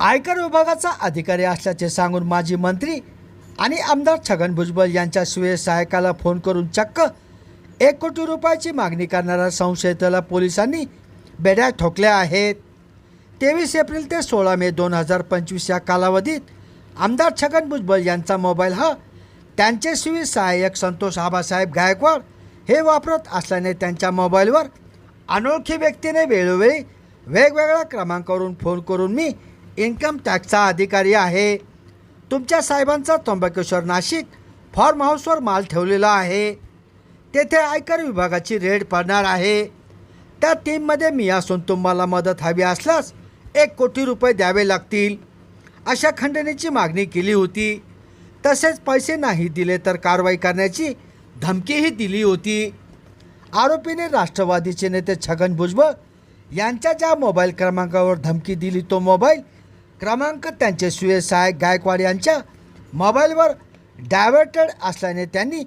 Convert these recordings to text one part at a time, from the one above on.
आयकर विभागाचा अधिकारी असल्याचे सांगून माजी मंत्री आणि आमदार छगन भुजबळ यांच्या स्वीय सहायकाला फोन करून चक्क एक कोटी रुपयाची मागणी करणाऱ्या संशयिताला पोलिसांनी बेड्या ठोकल्या आहेत. तेवीस एप्रिल ते सोळा मे दोन हजार पंचवीस या कालावधीत आमदार छगन भुजबळ यांचा मोबाईल हा त्यांचे सुवी सहाय्यक संतोष आबासाहेब गायकवाड हे वापरत असल्याने त्यांच्या मोबाईलवर अनोळखी व्यक्तीने वेळोवेळी वेगवेगळ्या क्रमांकावरून फोन करून मी इन्कम टॅक्सचा अधिकारी आहे. तुमच्या साहेबांचा त्र्यंबकेश्वर नाशिक फॉर्म हाऊसवर माल ठेवलेला आहे. तेथे आयकर विभागाची रेड पडणार आहे. त्या टीममध्ये मी असून तुम्हाला मदत हवी असल्यास एक कोटी रुपये द्यावे लागतील. अशा खंडणीची मागणी केली होती. तसेच पैसे नाही दिले तर कारवाई करण्याची धमकीही दिली होती. आरोपीने राष्ट्रवादीचे नेते छगन भुजबळ यांच्या ज्या मोबाईल क्रमांकावर धमकी दिली तो मोबाईल क्रमांक त्यांचे सुये सहायक गायकवाड यांच्या मोबाईलवर डायव्हर्टेड असल्याने त्यांनी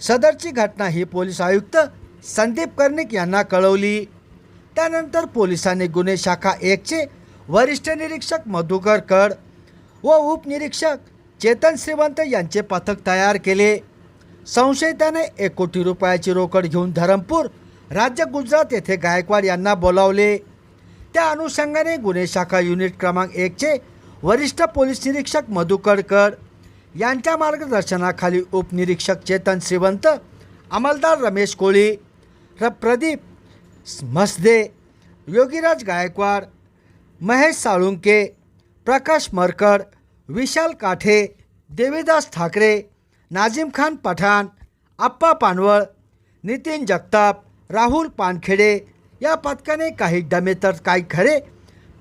सदरची घटना ही पोलीस आयुक्त संदीप कर्णिक यांना कळवली. त्यानंतर पोलिसांनी गुन्हे शाखा एकचे वरिष्ठ निरीक्षक मधुकर कड व उपनिरीक्षक चेतन श्रीवंत यांचे पथक तयार केले. संशयिताने एक कोटी रुपयाची रोकड घेऊन धरमपूर राज्य गुजरात येथे गायकवाड यांना बोलावले. त्या अनुषंगाने गुन्हे शाखा युनिट क्रमांक एकचे वरिष्ठ पोलीस निरीक्षक मधुकरकर यांच्या मार्गदर्शनाखाली उपनिरीक्षक चेतन श्रीवंत अंमलदार रमेश कोळी र प्रदीप मसदे योगीराज गायकवाड महेश साळुंके प्रकाश मरकड विशाल काठे देवीदास ठाकरे नाझीम खान पठाण आप्पा पानवळ नितीन जगताप राहुल पानखेडे या पथकाने काही डमे तर काही खरे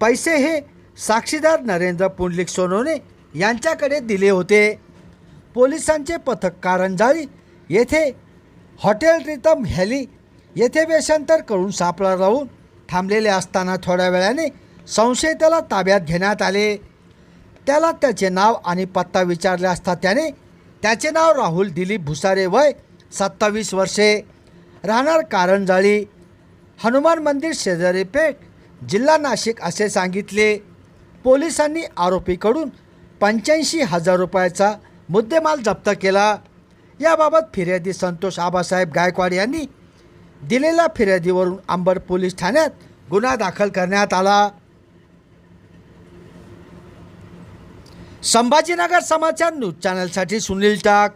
पैसे हे साक्षीदार नरेंद्र पुंडलिक सोनवणे यांच्याकडे दिले होते. पोलिसांचे पथक कारंजाळी येथे हॉटेल रितम हॅली येथे वेषांतर करून सापळा राहून थांबलेले असताना थोड्या वेळाने संशयिताला ताब्यात घेण्यात आले. त्याला त्याचे नाव आणि पत्ता विचारले असता त्याने त्याचे नाव राहुल दिलीप भुसारे वय सत्तावीस वर्षे. राहणार कारंजाळी हनुमान मंदिर शेजारी पेठ जिल्हा नाशिक असे सांगितले. पोलिसांनी आरोपीकडून पंच्याऐंशी हजार रुपयाचा मुद्देमाल जप्त केला. याबाबत फिर्यादी संतोष आबासाहेब गायकवाड यांनी दिलेल्या फिर्यादीवरून अंबड पोलीस ठाण्यात गुन्हा दाखल करण्यात आला. संभाजीनगर समाचार न्यूज चॅनलसाठी सुनील टाक.